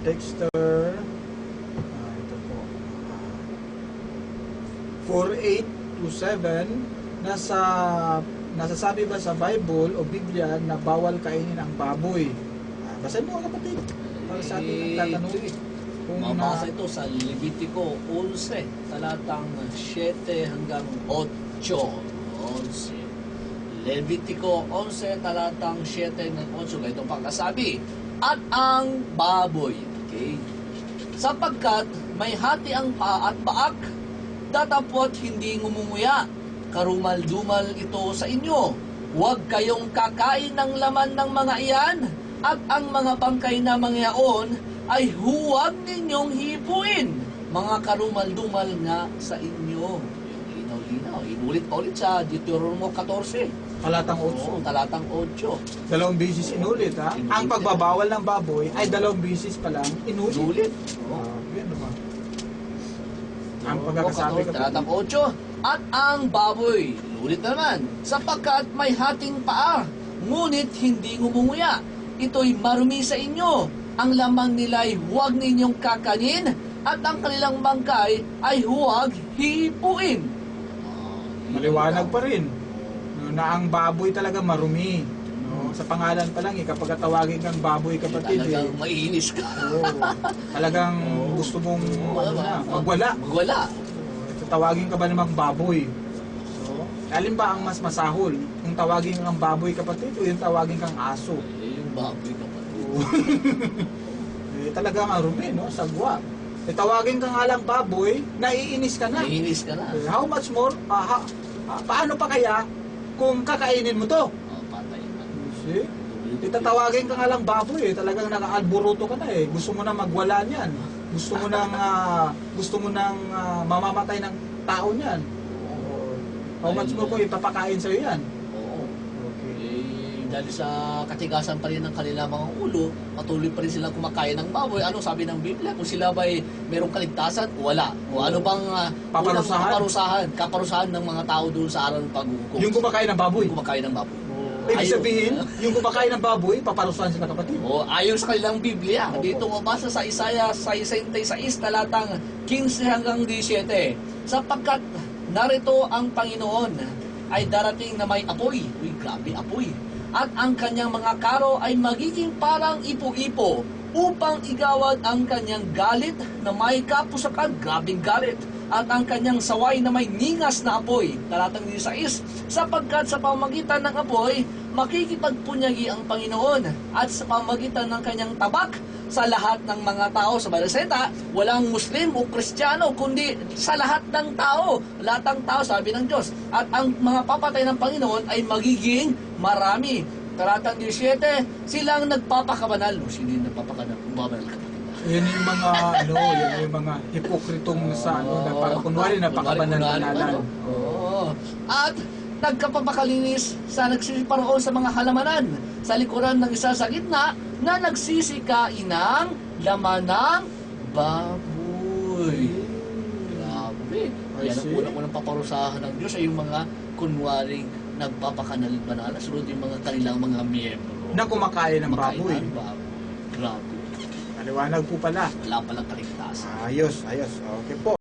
Dexter, ah, ito po, ah, 4827, nasa, nasasabi ba sa Bible o Biblia na bawal kainin ang baboy? Ah, basahin mo kapatid. Para sa ating Eh, nagtatanong. Kung na, Mabasa ito sa Levitico 11, talatang 7 hanggang 8. 11. Levitico 11, talatang 7 hanggang 8. Ganito pang kasabi. At ang baboy. Okay? Sapagkat may hati ang paa at baak, datapot hindi ngumunguya. Karumal-dumal ito sa inyo. Huwag kayong kakain ng laman ng mga iyan, at ang mga bangkay na mga yaon ay huwag ninyong hipuin. Mga karumal-dumal nga sa inyo. Linaw-linaw. Inulit pa ulit sa Deuteronomy 14. palatang Oo, 8. talatang 8. Dalawang bisis inulit ha. Inulit Ang yan. pagbabawal ng baboy ay dalawang bisis pa lang inulit. Inulit. Ah, yan naman. Ang pagkakasabi Talatang 8. At ang baboy, ulit naman, sapagkat may hating paa, ngunit hindi ngumunguya. Ito'y marumi sa inyo. Ang lamang nila'y huwag ninyong kakanin, at ang kanilang bangkay ay huwag hipuin. Maliwanag pa rin no, na ang baboy talaga marumi. No, sa pangalan pa lang, eh, kapag tawagin kang baboy kapatid, eh, Talagang maiinis ka. oo, talagang gusto mong ano na, magwala. Magwala. Tawagin ka ba namang baboy? So, alin ba ang mas masahol? Yung tawagin kang baboy kapatid o yung tawagin kang aso? Eh, yung baboy ka pa. eh, talagang arumi, no? Sagwa. Eh, tawagin ka nga lang baboy, naiinis ka na. Naiinis ka na. Eh, How much more? ah, ha- ah, paano pa kaya kung kakainin mo to? Oh, patay na. See? Itatawagin ka nga lang baboy eh. Talagang nakaalburuto ka na eh. Gusto mo na magwala niyan. Gusto mo nang ah, gusto mo nang ah, mamamatay ng tao niyan. How much more kung ipapakain sa'yo yan? Dahil sa katigasan pa rin ng kanila mga ulo, patuloy pa rin silang kumakain ng baboy. Ano sabi ng Biblia? Kung sila ba'y merong kaligtasan, wala. O ano bang uh, Paparusahan? kaparusahan, kaparusahan ng mga tao doon sa araw ng paghukom. Yung kumakain ng baboy. Yung kumakain ng baboy. Ibig Ayaw. sabihin, yung kumakain ng baboy, paparusahan sila kapatid. O ayon sa kanilang Biblia, Opo. dito mabasa sa Isaiah 66 talatang 15 hanggang 17. Sapagkat narito ang Panginoon ay darating na may apoy. Uy, grabe apoy. At ang kanyang mga karo ay magiging parang ipo-ipo upang igawad ang kanyang galit na may kapusakan, grabing galit at ang kanyang saway na may ningas na apoy. Talatang 16, sapagkat sa pamagitan ng apoy, makikipagpunyagi ang Panginoon at sa pamagitan ng kanyang tabak sa lahat ng mga tao sa Balaseta, walang Muslim o Kristiyano, kundi sa lahat ng tao. Lahat ng tao, sabi ng Diyos. At ang mga papatay ng Panginoon ay magiging marami. Talatang 17, silang nagpapakabanal. O, sino yung nagpapakabanal? Ka. Yan yung mga, ano, yan yung mga hipokritong sa, ano, na parang kunwari napakabanan-bananan. Oo. At nagkapapakalinis sa nagsisiparoon sa mga halamanan sa likuran ng isa sa gitna na nagsisikain ng laman ng baboy. Grabe. Yan ang unang-unang paparusahan ng Diyos ay yung mga kunwaring nagpapakanal banala sunod yung mga kanilang mga miyembro. Na kumakain ng Kumakain baboy. ng baboy. Grabe. Maliwanag po pala. Wala palang kaligtasan. Ayos, ayos. Okay po.